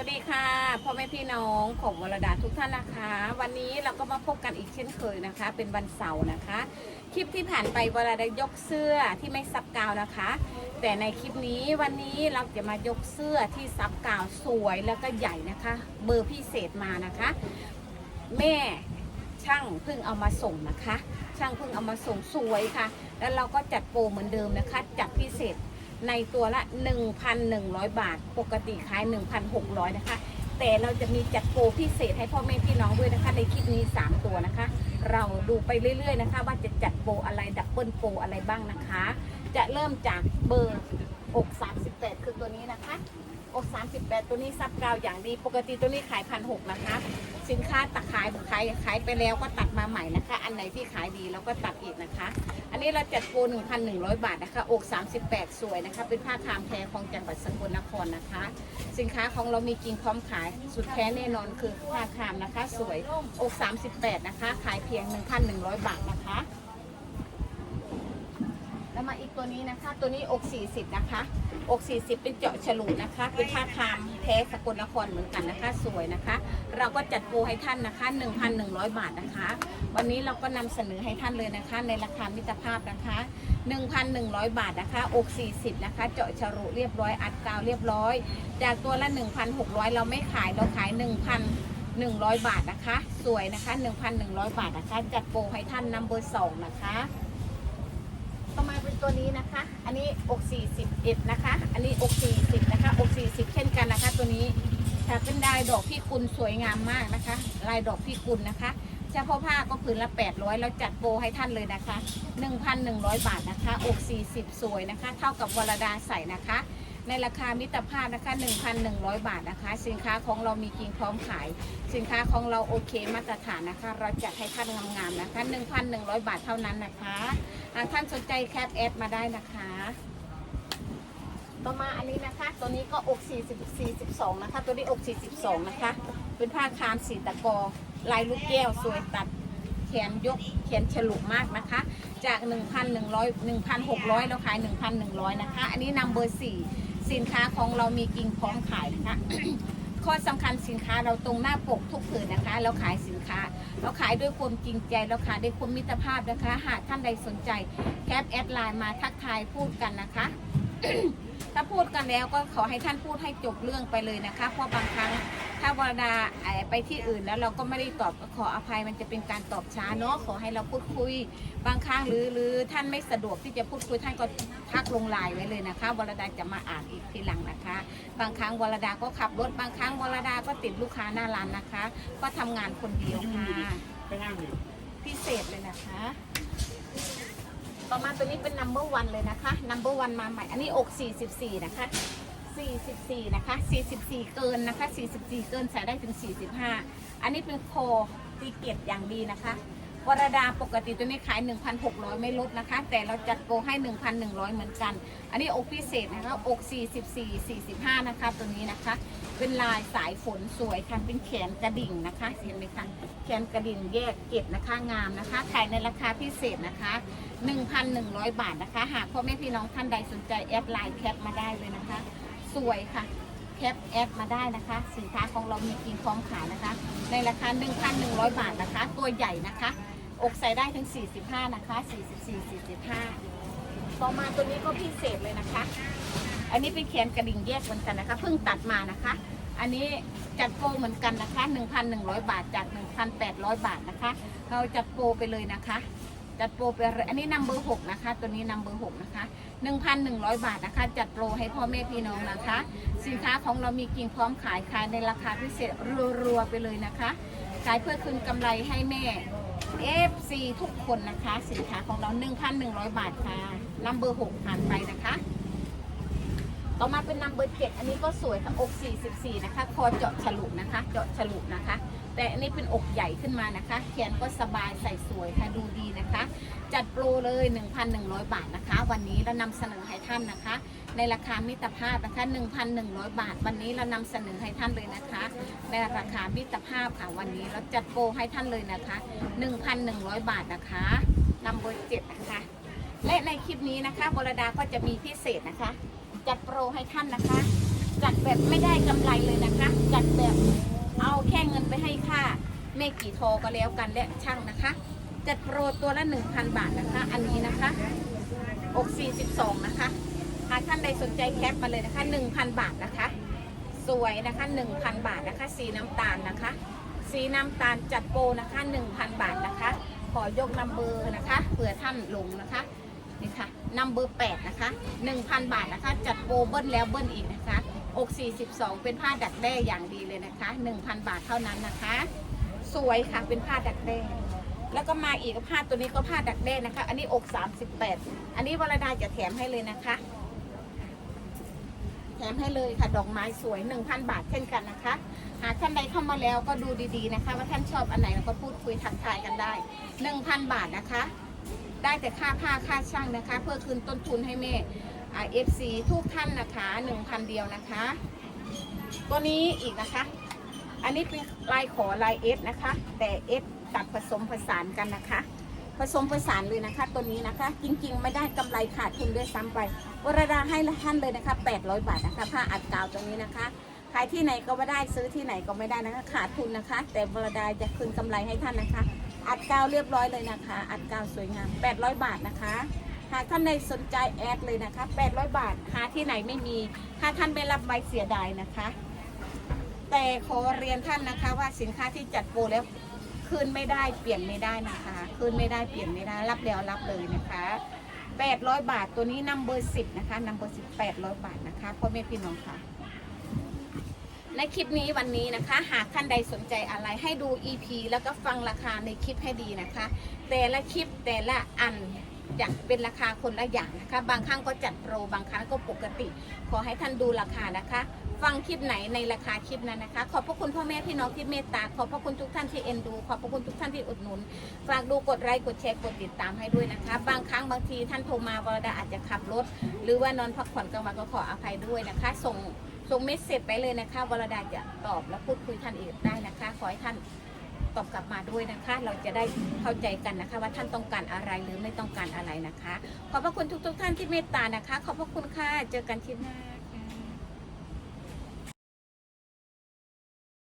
วัสดีค่ะพ่อแม่พี่น้องของวรดาทุกท่านนะคะ วันนี้เราก็มาพบกันอีกเช่นเคยนะคะ เป็นวันเสาร์นะคะ คลิปที่ผ่านไปวรดายกเสื้อที่ไม่ซับกาวนะคะ แต่ในคลิปนี้วันนี้เราจะมายกเสื้อที่ซับกาวสวยแล้วก็ใหญ่นะคะ เบอร์พิเศษมานะคะ แม่ช่างเพิ่งเอามาส่งนะคะ ช่างเพิ่งเอามาส่งสวยค่ะ แล้วเราก็จัดโปรเหมือนเดิมนะคะ จัดพิเศษ ในตัวละ 1,100 บาท ปกติขาย 1,600 นะคะ แต่เราจะมีจัดโปรพิเศษให้พ่อแม่พี่น้องด้วยนะคะ ในคลิปนี้ 3 ตัวนะคะ เราดูไปเรื่อยๆนะคะ ว่าจะจัดโปรอะไรดับเบิลโปรอะไรบ้างนะคะ จะเริ่มจากเบอร์อก38 คือตัวนี้นะคะ อก 38 ตัวนี้ซับกาวอย่างดี ปกติตัวนี้ขายพันหนะคะ สินค้าตักขายขายขายไปแล้วก็ตัดมาใหม่นะคะ อันไหนที่ขายดีเราก็ตัดอีกนะคะ อันนี้เราจัดโปร 1,100 บาทนะคะ อก 38 สวยนะคะ เป็นผ้าคามแท้ของจังหวัดสกลนครนะคะ สินค้าของเรามีจริงพร้อมขาย สุดแท้แน่นอนคือผ้าคามนะคะ สวย อก 38 นะคะ ขายเพียง 1,100 บาทนะคะ มาอีกตัวนี้นะคะ ตัวนี้อก40นะคะ อก 40 เป็นเจาะฉลุนะคะ เป็นผ้าคามแท้สกลนครเหมือนกันนะคะ สวยนะคะ เราก็จัดโปรให้ท่านนะคะ 1,100 บาทนะคะ วันนี้เราก็นำเสนอให้ท่านเลยนะคะ ในราคามิตรภาพนะคะ 1,100 บาทนะคะ อก 40 นะคะ เจาะฉลุเรียบร้อย อัดกาวเรียบร้อย จากตัวละ 1,600 เราไม่ขาย เราขาย1,100 บาทนะคะ สวยนะคะ 1,100 บาทนะคะ จัดโปรให้ท่านนัมเบอร์2นะคะ เป็นตัวนี้นะคะ อันนี้อก41นะคะ อันนี้อก40นะคะ อก40เช่นกันนะคะ ตัวนี้ถ้าเป็นลายดอกพี่คุณสวยงามมากนะคะ ลายดอกพี่คุณนะคะเฉพาะผ้าก็ผืนละ 800 แล้วจัดโปรให้ท่านเลยนะคะ 1,100 บาทนะคะ อก40 สวยนะคะ เท่ากับวรดาใส่นะคะ ในราคามิตรภาพนะคะ 1,100 บาทนะคะ สินค้าของเรามีจริงพร้อมขาย สินค้าของเราโอเคมาตรฐานนะคะ เราจัดให้ท่านงามๆนะคะ 1,100 บาทเท่านั้นนะคะหากท่านสนใจแคปแอดมาได้นะคะ ต่อมาอันนี้นะคะ ตัวนี้ก็อก40 42นะคะ ตัวนี้อก42นะคะ เป็นผ้าคามสีตะกอลายลูกแก้วสวยตัดแขนยกแขนฉลุมากนะคะ จาก 1,100 1,600เราขาย 1,100 นะคะ อันนี้นำเบอร์4 สินค้าของเรามีกิ่งพร้อมขายนะคะ ข้อสำคัญสินค้าเราตรงหน้าปกทุกผืนนะคะ เราขายสินค้า เราขายด้วยความจริงใจ เราขายด้วยความมิตรภาพนะคะ หากท่านใดสนใจแคปแอดไลน์มาทักทายพูดกันนะคะ ถ้าพูดกันแล้วก็ขอให้ท่านพูดให้จบเรื่องไปเลยนะคะ เพราะบางครั้ง ถ้าวรดาไปที่อื่นแล้วเราก็ไม่ได้ตอบขออภัยมันจะเป็นการตอบช้าเนาะขอให้เราพูดคุยบางครั้งหรือหรือท่านไม่สะดวกที่จะพูดคุยท่านก็ทักลงไลน์ไว้เลยนะคะวรดาจะมาอ่านอีกทีหลังนะคะ บางครั้งวรดาก็ขับรถบางครั้งวรดาก็ติดลูกค้าหน้าร้านนะคะ ก็ทำงานคนเดียวค่ะพิเศษเลยนะคะต่อมาตัวนี้เป็น number one เลยนะคะ number one มาใหม่ อันนี้อก 44 นะคะ 44 นะคะ 44 เกินนะคะ 44 เกินใส่ได้ถึง 45 อันนี้เป็นโคตีเกตอย่างดีนะคะวรดาปกติตัวนี้ขาย 1,600 ไม่ลดนะคะ แต่เราจัดโปรให้ 1,100 เหมือนกัน อันนี้อกพิเศษนะคะ อก 44 45 นะคะ ตัวนี้นะคะ เป็นลายสายฝนสวยค่ะ เป็นแขนกระดิ่งนะคะ เห็นไหมคะ แขนกระดิ่งแยกเกตนะคะ งามนะคะ ขายในราคาพิเศษนะคะ 1,100 บาทนะคะ หากพ่อแม่พี่น้องท่านใดสนใจแอดไลน์แคปมาได้เลยนะคะ สวยค่ะ แคปแอดมาได้นะคะ สินค้าของเรามีจริงพร้อมขายนะคะ ในราคา 1,100 บาทนะคะ ตัวใหญ่นะคะ อกใส่ได้ถึง 45 นะคะ 44 45 ต่อมาตัวนี้ก็พิเศษเลยนะคะ อันนี้เป็นแขนกระดิ่งแยกเหมือนกันนะคะ เพิ่งตัดมานะคะ อันนี้จัดโปรเหมือนกันนะคะ 1,100 บาทจาก 1,800 บาทนะคะ เราจัดโปรไปเลยนะคะ จัดโปรไปเลยอันนี้นัมเบอร์หกนะคะ ตัวนี้นัมเบอร์หกนะคะ1,100บาทนะคะ จัดโปรให้พ่อแม่พี่น้องนะคะ สินค้าของเรามีกิ่งพร้อมขายขายในราคาพิเศษรัวๆไปเลยนะคะขายเพื่อคืนกำไรให้แม่ FC ทุกคนนะคะ สินค้าของเรา 1,100 บาทค่ะนัมเบอร์หกผ่านไปนะคะ ต่อมาเป็นนัมเบอร์เจ็ดอันนี้ก็สวยค่ะอก 44 นะคะ คอเจาะฉลุนะคะ เจาะฉลุนะคะ แต่อันนี้เป็นอกใหญ่ขึ้นมานะคะแขนก็สบายใส่สวยค่ะดูดีนะคะ จัดโปรเลย 1,100 บาทนะคะ วันนี้เรานำเสนอให้ท่านนะคะ ในราคามิตรภาพนะคะ 1,100 บาท วันนี้เรานำเสนอให้ท่านเลยนะคะ ในราคามิตรภาพค่ะวันนี้เราจัดโปรให้ท่านเลยนะคะ 1,100 บาทนะคะนัมเบอร์เจ็ดนะคะ และในคลิปนี้นะคะบรดาก็จะมีพิเศษนะคะ จัดโปรให้ท่านนะคะ จัดแบบไม่ได้กำไรเลยนะคะ จัดแบบเอาแค่เงินไปให้ค่าแม่กี่โทอก็แล้วกันและช่างนะคะ จัดโปรตัวละ 1,000 บาทนะคะ อันนี้นะคะอก42 นะคะ หากท่านใดสนใจแคปมาเลยนะคะ 1,000 บาทนะคะ สวยนะคะ 1,000 บาทนะคะ สีน้ำตาลนะคะ สีน้ำตาลจัดโปรนะคะ 1,000 บาทนะคะ ขอยกนำเบอร์นะคะ เผื่อท่านลงนะคะ นี่ค่ะ นำเบอร์8นะคะ 1,000 บาทนะคะ จัดโปรเบิ้ลแล้วเบิ้ลอีกนะคะอก42 เป็นผ้าดักแด้อย่างดีเลยนะคะ 1,000 บาทเท่านั้นนะคะ สวยค่ะเป็นผ้าดักแด้แล้วก็มาอีกผ้าตัวนี้ก็ผ้าดักแด้นะคะ อันนี้อก 38 อันนี้วรดาจะแถมให้เลยนะคะ แถมให้เลยค่ะดอกไม้สวย 1,000 บาทเช่นกันนะคะ หากท่านใดเข้ามาแล้วก็ดูดีๆนะคะ ว่าท่านชอบอันไหนแล้วก็พูดคุยทักทายกันได้ 1,000 บาทนะคะ ได้แต่ค่าผ้าค่าช่างนะคะ เพื่อคืนต้นทุนให้แม่เอฟซีทุกท่านนะคะ1,000เดียวนะคะ ตัวนี้อีกนะคะ อันนี้เป็นลายขอลายเอสนะคะ แต่เอสตัดผสมผสานกันนะคะ ผสมผสานเลยนะคะ ตัวนี้นะคะ จริงๆ ไม่ได้กำไรขาดทุนด้วยซ้ำไปวรดาให้ละท่านเลยนะคะ 800 บาทนะคะผ้าอัดกาวตัวนี้นะคะขายที่ไหนก็ไม่ได้ซื้อที่ไหนก็ไม่ได้นะคะ ขาดทุนนะคะ แต่วรดาจะคืนกำไรให้ท่านนะคะ อัดกาวเรียบร้อยเลยนะคะ อัดกาวสวยงาม 800 บาทนะคะหากท่านใดสนใจแอดเลยนะคะ 800 บาท หาที่ไหนไม่มี ถ้าท่านไม่รับไว้เสียดายนะคะ แต่ขอเรียนท่านนะคะว่าสินค้าที่จัดโปรแล้วคืนไม่ได้เปลี่ยนไม่ได้นะคะ คืนไม่ได้เปลี่ยนไม่ได้ รับแล้วรับเลยนะคะ 800 บาทตัวนี้นัมเบอร์10นะคะนัมเบอร์10 800 บาทนะคะพ่อแม่พี่น้องค่ะ ในคลิปนี้วันนี้นะคะ หากท่านใดสนใจอะไรให้ดู EP แล้วก็ฟังราคาในคลิปให้ดีนะคะ แต่ละคลิปแต่ละอันจะเป็นราคาคนละอย่างนะคะ บางครั้งก็จัดโปรบางครั้งก็ปกติ ขอให้ท่านดูราคานะคะ ฟังคลิปไหนในราคาคลิปนั้นนะคะ ขอบพระคุณพ่อแม่พี่น้องที่เมตตา ขอบพระคุณทุกท่านที่เอ็นดู ขอบพระคุณทุกท่านที่อุดหนุน ฝากดูกดไลค์กดแชร์กดติดตามให้ด้วยนะคะ บางครั้งบางทีท่านโทรมาวรดาอาจจะขับรถ หรือว่านอนพักผ่อนกลางวันก็ขออภัยด้วยนะคะ ส่ง ส่งเมสเซจไปเลยนะคะวรดาจะตอบและพูดคุยท่านอีกได้นะคะ ขอให้ท่านตอบกลับมาด้วยนะคะ เราจะได้เข้าใจกันนะคะ ว่าท่านต้องการอะไรหรือไม่ต้องการอะไรนะคะ ขอบพระคุณทุกๆท่านที่เมตตานะคะ ขอบพระคุณค่ะเจอกันที่หน้า